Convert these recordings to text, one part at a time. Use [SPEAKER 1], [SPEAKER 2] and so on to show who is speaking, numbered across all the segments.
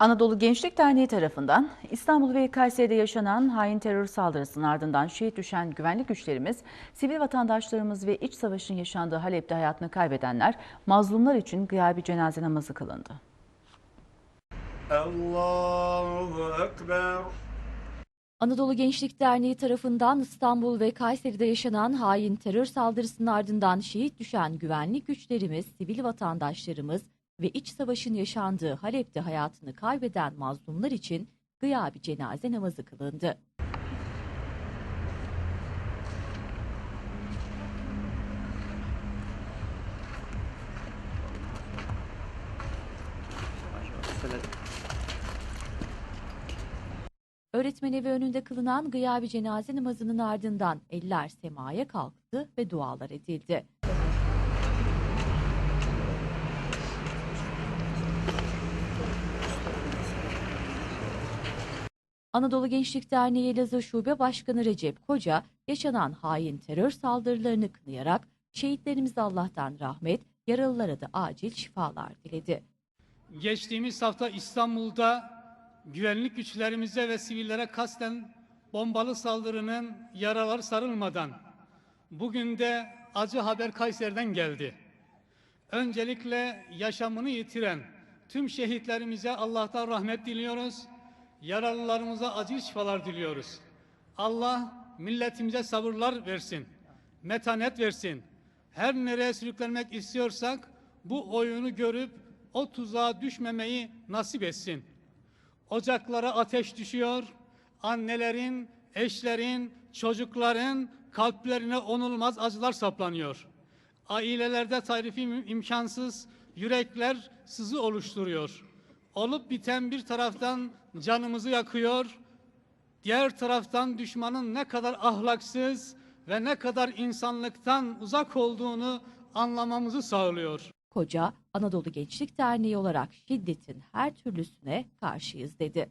[SPEAKER 1] Anadolu Gençlik Derneği tarafından İstanbul ve Kayseri'de yaşanan hain terör saldırısının ardından şehit düşen güvenlik güçlerimiz, sivil vatandaşlarımız ve iç savaşın yaşandığı Halep'te hayatını kaybedenler, mazlumlar için gıyabi cenaze namazı kılındı.
[SPEAKER 2] Allahu Ekber.
[SPEAKER 3] Anadolu Gençlik Derneği tarafından İstanbul ve Kayseri'de yaşanan hain terör saldırısının ardından şehit düşen güvenlik güçlerimiz, sivil vatandaşlarımız ve iç savaşın yaşandığı Halep'te hayatını kaybeden mazlumlar için gıyabi cenaze namazı kılındı. Öğretmen evi önünde kılınan gıyabi cenaze namazının ardından eller semaya kalktı ve dualar edildi. Anadolu Gençlik Derneği Elazığ Şube Başkanı Recep Koca, yaşanan hain terör saldırılarını kınayarak şehitlerimize Allah'tan rahmet, yaralılara da acil şifalar diledi.
[SPEAKER 4] Geçtiğimiz hafta İstanbul'da güvenlik güçlerimize ve sivillere kasten bombalı saldırının yaraları sarılmadan bugün de acı haber Kayseri'den geldi. Öncelikle yaşamını yitiren tüm şehitlerimize Allah'tan rahmet diliyoruz. Yaralılarımıza acil şifalar diliyoruz. Allah milletimize sabırlar versin. Metanet versin. Her nereye sürüklenmek istiyorsak bu oyunu görüp o tuzağa düşmemeyi nasip etsin. Ocaklara ateş düşüyor. Annelerin, eşlerin, çocukların kalplerine onulmaz acılar saplanıyor. Ailelerde tarifi im- imkansız yürekler sızı oluşturuyor. Olup biten bir taraftan canımızı yakıyor, diğer taraftan düşmanın ne kadar ahlaksız ve ne kadar insanlıktan uzak olduğunu anlamamızı sağlıyor.
[SPEAKER 3] Koca, Anadolu Gençlik Derneği olarak şiddetin her türlüsüne karşıyız dedi.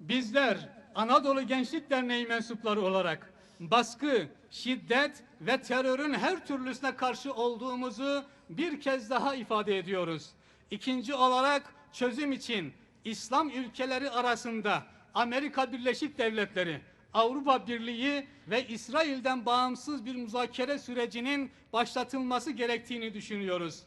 [SPEAKER 4] Bizler Anadolu Gençlik Derneği mensupları olarak baskı, şiddet ve terörün her türlüsüne karşı olduğumuzu bir kez daha ifade ediyoruz. İkinci olarak çözüm için İslam ülkeleri arasında Amerika Birleşik Devletleri, Avrupa Birliği ve İsrail'den bağımsız bir müzakere sürecinin başlatılması gerektiğini düşünüyoruz.